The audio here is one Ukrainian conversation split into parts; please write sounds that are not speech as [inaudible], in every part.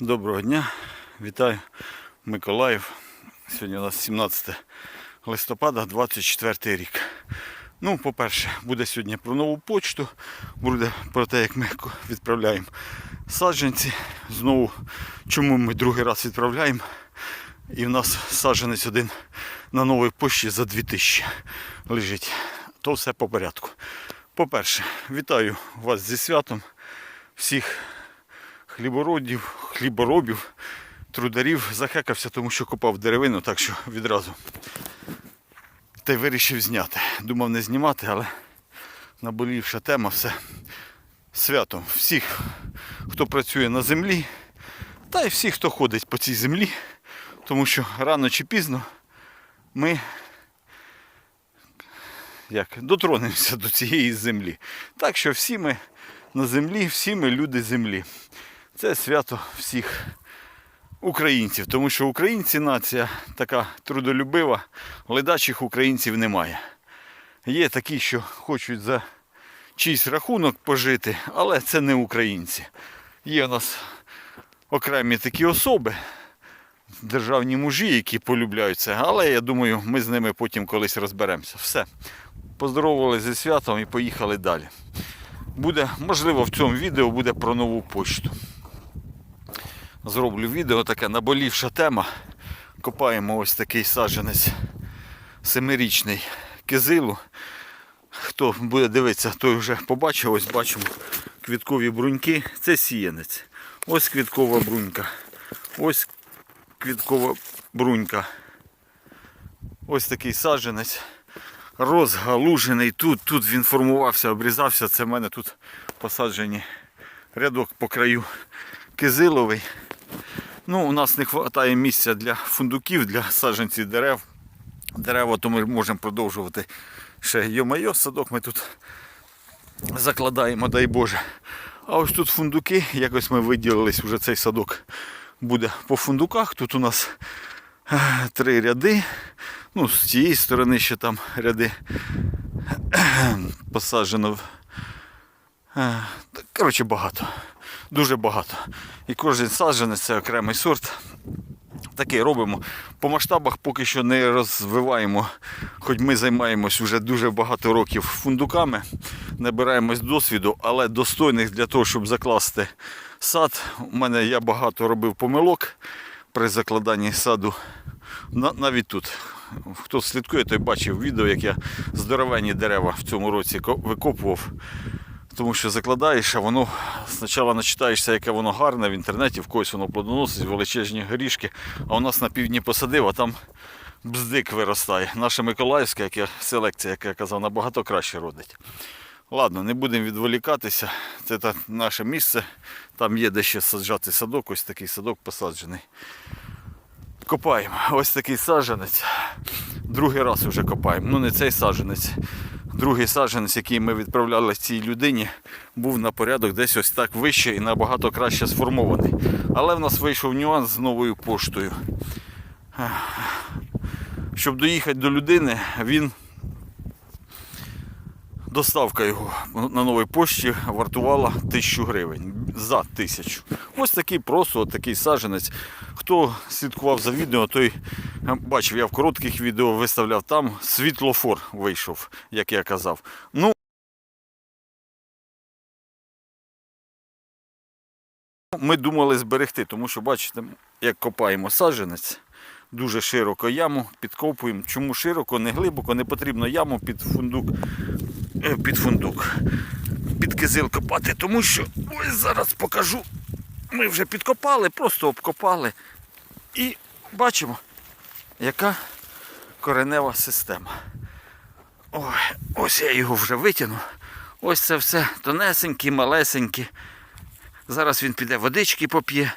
Доброго дня, вітаю Миколаїв. Сьогодні у нас 17 листопада, 24 рік. Ну, по-перше, буде сьогодні про нову почту, буде про те, як ми відправляємо саджанці. Знову, чому ми другий раз відправляємо. І в нас саджанець один на новій пошті за 2000 лежить. То все по порядку. По-перше, вітаю вас зі святом всіх хлібородів, хліборобів, трударів захекався, тому що копав деревину, так що відразу. Та й вирішив зняти. Думав не знімати, але наболівша тема все святом всіх, хто працює на землі, та й всіх, хто ходить по цій землі, тому що рано чи пізно ми як, дотронемося до цієї землі. Так що всі ми на землі, всі ми люди землі. Це свято всіх українців, тому що українці нація така трудолюбива, ледачих українців немає. Є такі, що хочуть за чийсь рахунок пожити, але це не українці. Є у нас окремі такі особи, державні мужі, які полюбляють це, але я думаю, ми з ними потім колись розберемося. Все. Поздоровували зі святом і поїхали далі. Буде, можливо, в цьому відео буде про нову почту. Зроблю відео таке наболівша тема. Копаємо ось такий саджанець семирічний кизилу. Хто буде дивитися, той вже побачив. Ось бачимо квіткові бруньки. Це сіянець. Ось квіткова брунька. Ось квіткова брунька. Ось такий саджанець. Розгалужений тут. Тут він формувався, обрізався. Це в мене тут посаджені рядок по краю кизиловий. Ну, у нас не вистачає місця для фундуків, для саджанців дерев. Дерева, то ми можемо продовжувати ще йо-майо, садок ми тут закладаємо, дай Боже. А ось тут фундуки, якось ми виділились, вже цей садок буде по фундуках. Тут у нас е, три ряди. Ну, з цієї сторони ще там ряди посаджено. Е, Коротше, багато. Дуже багато. І кожен саджанець це окремий сорт. Такий робимо. По масштабах поки що не розвиваємо, хоч ми займаємось вже дуже багато років фундуками, набираємось досвіду, але достойних для того, щоб закласти сад. У мене я багато робив помилок при закладанні саду. Навіть тут. Хто слідкує, той бачив відео, як я здоровенні дерева в цьому році викопував. Тому що закладаєш, а воно спочатку начитаєшся, яке воно гарне в інтернеті, в когось воно плодоносить, величезні горішки. А у нас на півдні посадив, а там бздик виростає. Наша Миколаївська яка, селекція, як я казав, набагато краще родить. Ладно, не будемо відволікатися. Це та наше місце. Там є де ще саджати садок, ось такий садок посаджений. Копаємо. Ось такий саджанець. Другий раз вже копаємо. Ну не цей саджанець. Другий саджанець, який ми відправляли цій людині, був на порядок десь ось так вище і набагато краще сформований. Але в нас вийшов нюанс з новою поштою. Щоб доїхати до людини, він доставка його на новій пошті вартувала 1000 гривень за 1000. Ось такий просто от такий саджанець. Хто слідкував за відео, той е, бачив, я в коротких відео виставляв там світлофор вийшов, як я казав. Ну, ми думали зберегти, тому що бачите, як копаємо саджанець. Дуже широко яму підкопуємо. Чому широко, не глибоко, не потрібно яму під фундук, е, під фундук, під кизил копати, тому що ось зараз покажу. Ми вже підкопали, просто обкопали. І бачимо, яка коренева система. Ой, ось я його вже витягнув. Ось це все тонесенькі, малесенькі. Зараз він піде водички поп'є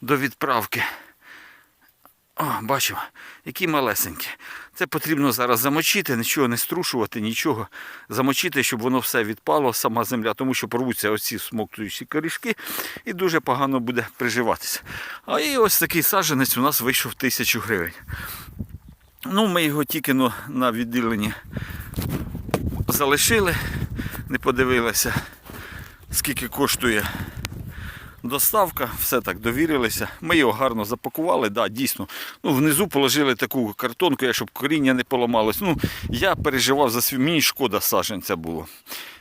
до відправки. О, бачимо, які малесенькі. Це потрібно зараз замочити, нічого не струшувати, нічого. Замочити, щоб воно все відпало, сама земля, тому що порвуться оці смоктуючі корішки і дуже погано буде приживатися. А і ось такий саджанець у нас вийшов тисячу гривень. Ну, ми його тільки ну, на відділенні залишили, не подивилися, скільки коштує доставка, все так довірилися. Ми його гарно запакували, да, дійсно. Ну, внизу положили таку картонку, щоб коріння не поламалось. Ну, я переживав за свій, мені шкода саженця було.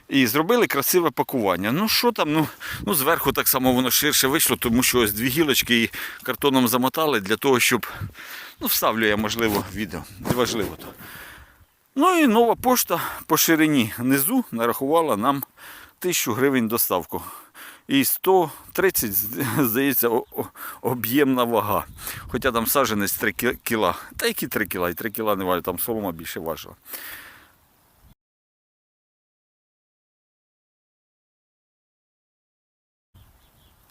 І зробили красиве пакування. Ну що там, ну, ну зверху так само воно ширше вийшло, тому що ось дві гілочки і картоном замотали для того, щоб. Ну, вставлю я, можливо, відео. Неважливо то. Ну і нова пошта по ширині низу нарахувала нам 1000 гривень доставку. І 130, здається, об'ємна вага. Хоча там саженець 3 кіла. Та які 3 кіла? І 3 кіла не важить, там солома більше важила.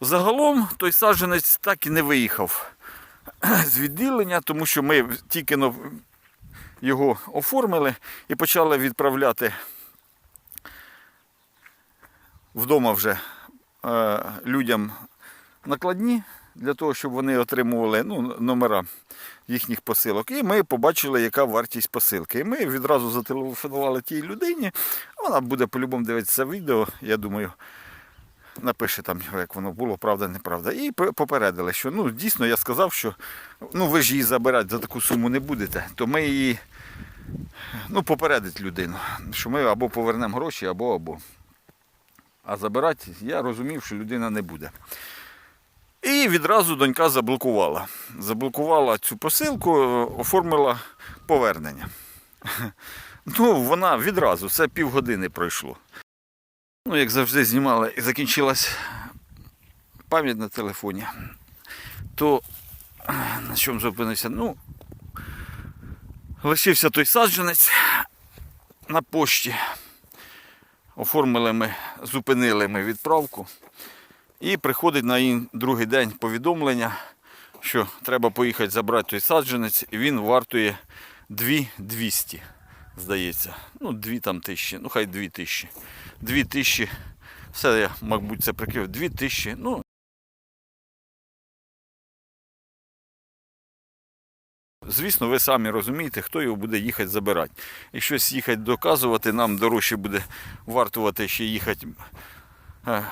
Загалом той саджанець так і не виїхав з відділення, тому що ми тільки його оформили і почали відправляти вдома вже людям накладні для того, щоб вони отримували ну, номера їхніх посилок. І ми побачили, яка вартість посилки. І ми відразу зателефонували тій людині. Вона буде по-любому дивитися відео, я думаю. Напише там, як воно було, правда, неправда. І попередили, що ну, дійсно я сказав, що ну, ви ж її забирати за таку суму не будете, то ми її ну, попередить людину, що ми або повернемо гроші, або або. А забирати я розумів, що людина не буде. І відразу донька заблокувала. Заблокувала цю посилку, е, оформила повернення. [laughs] Ну, вона відразу, це півгодини пройшло. Ну, як завжди, знімала і закінчилась пам'ять на телефоні. То е, на чому зупинився? Ну, лишився той саджанець на пошті. Оформили ми, зупинили ми відправку. І приходить на другий день повідомлення, що треба поїхати забрати той саджанець, і він вартує 2200, здається. Ну, 2 там тисячі, ну хай 2 тисячі. 2 тисячі. Все я, мабуть, це прикрив. 2000. Ну, Звісно, ви самі розумієте, хто його буде їхати забирати. Якщо їхати доказувати, нам дорожче буде вартувати ще їхати е,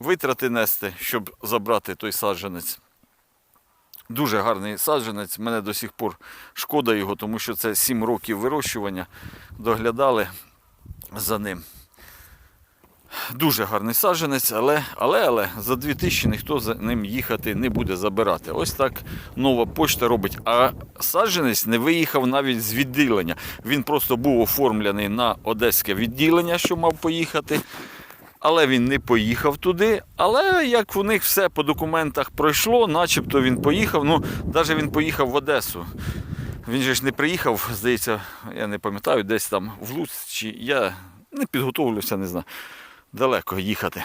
витрати нести, щоб забрати той саджанець. Дуже гарний саджанець. Мене до сих пор шкода його, тому що це 7 років вирощування. Доглядали за ним. Дуже гарний саджанець, але, але, але за 2000 ніхто за ним їхати не буде забирати. Ось так нова почта робить. А саджанець не виїхав навіть з відділення. Він просто був оформлений на одеське відділення, що мав поїхати. Але він не поїхав туди. Але як у них все по документах пройшло, начебто він поїхав. Ну, навіть він поїхав в Одесу. Він же ж не приїхав, здається, я не пам'ятаю, десь там в чи я не підготовлюся, не знаю. Далеко їхати.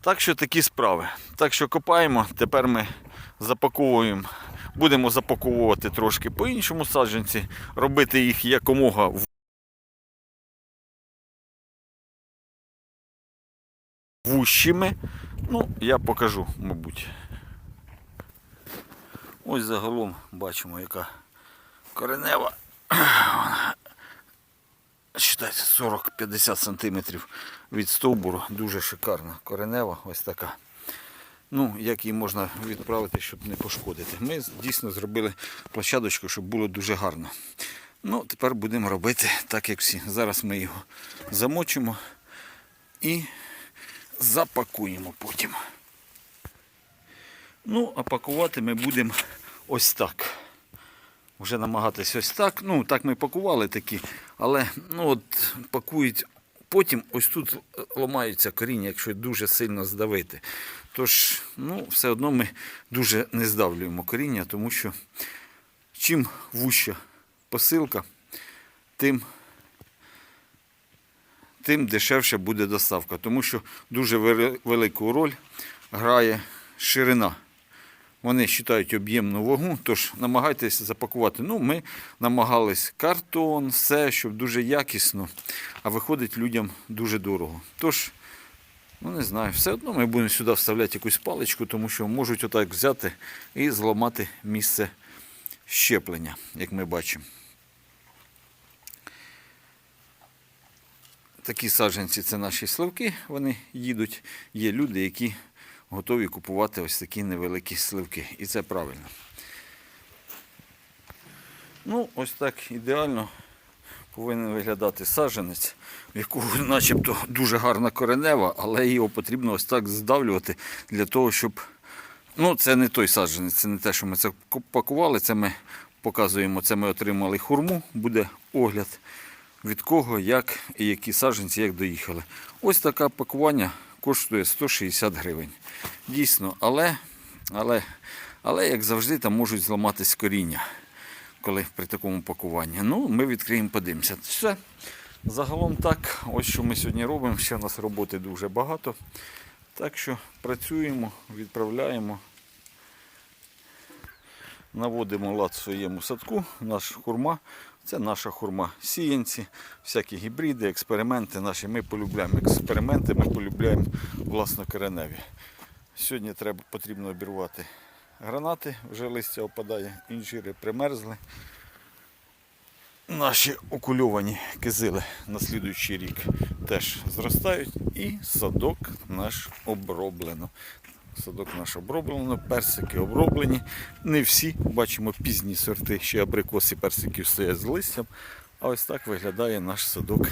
Так що такі справи. Так що копаємо, тепер ми запаковуємо, будемо запаковувати трошки по-іншому саджанці, робити їх якомога в- вущими. Ну, я покажу, мабуть. Ось загалом бачимо, яка коренева. Считайте, 40-50 сантиметрів від стовбуру. Дуже шикарна коренева, ось така. Ну, як її можна відправити, щоб не пошкодити. Ми дійсно зробили площадочку, щоб було дуже гарно. Ну, тепер будемо робити так, як всі. Зараз ми його замочимо і запакуємо потім. Ну, а пакувати ми будемо ось так. Вже намагатись ось так. Ну, так ми пакували такі, але ну, от, пакують. Потім ось тут ламаються коріння, якщо дуже сильно здавити. Тож, ну, все одно ми дуже не здавлюємо коріння, тому що чим вуща посилка, тим, тим дешевше буде доставка. Тому що дуже велику роль грає ширина. Вони вважають об'ємну вагу, тож намагайтеся запакувати. Ну, ми намагались картон, все, щоб дуже якісно, а виходить людям дуже дорого. Тож, ну не знаю, все одно ми будемо сюди вставляти якусь паличку, тому що можуть отак взяти і зламати місце щеплення, як ми бачимо. такі саджанці це наші сливки, вони їдуть. Є люди, які готові купувати ось такі невеликі сливки. І це правильно. Ну, ось так ідеально повинен виглядати саджанець, в якого начебто дуже гарна коренева, але його потрібно ось так здавлювати для того, щоб. Ну, це не той саджанець, це не те, що ми це пакували. Це ми показуємо, це ми отримали хурму, буде огляд від кого, як і які саджанці, як доїхали. Ось таке пакування коштує 160 гривень. Дійсно, але, але, але як завжди, там можуть зламатись коріння, коли при такому пакуванні. Ну, ми відкриємо, подивимося. Все. Загалом так, ось що ми сьогодні робимо. Ще у нас роботи дуже багато. Так що працюємо, відправляємо. Наводимо лад в своєму садку, наш хурма. Це наша хурма. Сіянці, всякі гібриди, експерименти наші. Ми полюбляємо експерименти, ми полюбляємо власнокореневі. Сьогодні треба, потрібно обірвати гранати, вже листя опадає, інжири примерзли. Наші окульовані кизили на слідуючий рік теж зростають і садок наш оброблено. Садок наш оброблено, персики оброблені. Не всі, бачимо пізні сорти, ще абрикоси персиків стоять з листям. А ось так виглядає наш садок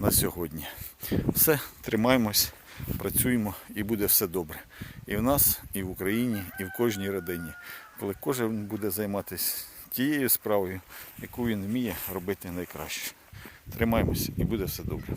на сьогодні. Все, тримаємось, працюємо і буде все добре. І в нас, і в Україні, і в кожній родині. Коли кожен буде займатися тією справою, яку він вміє робити найкраще. Тримаємось і буде все добре.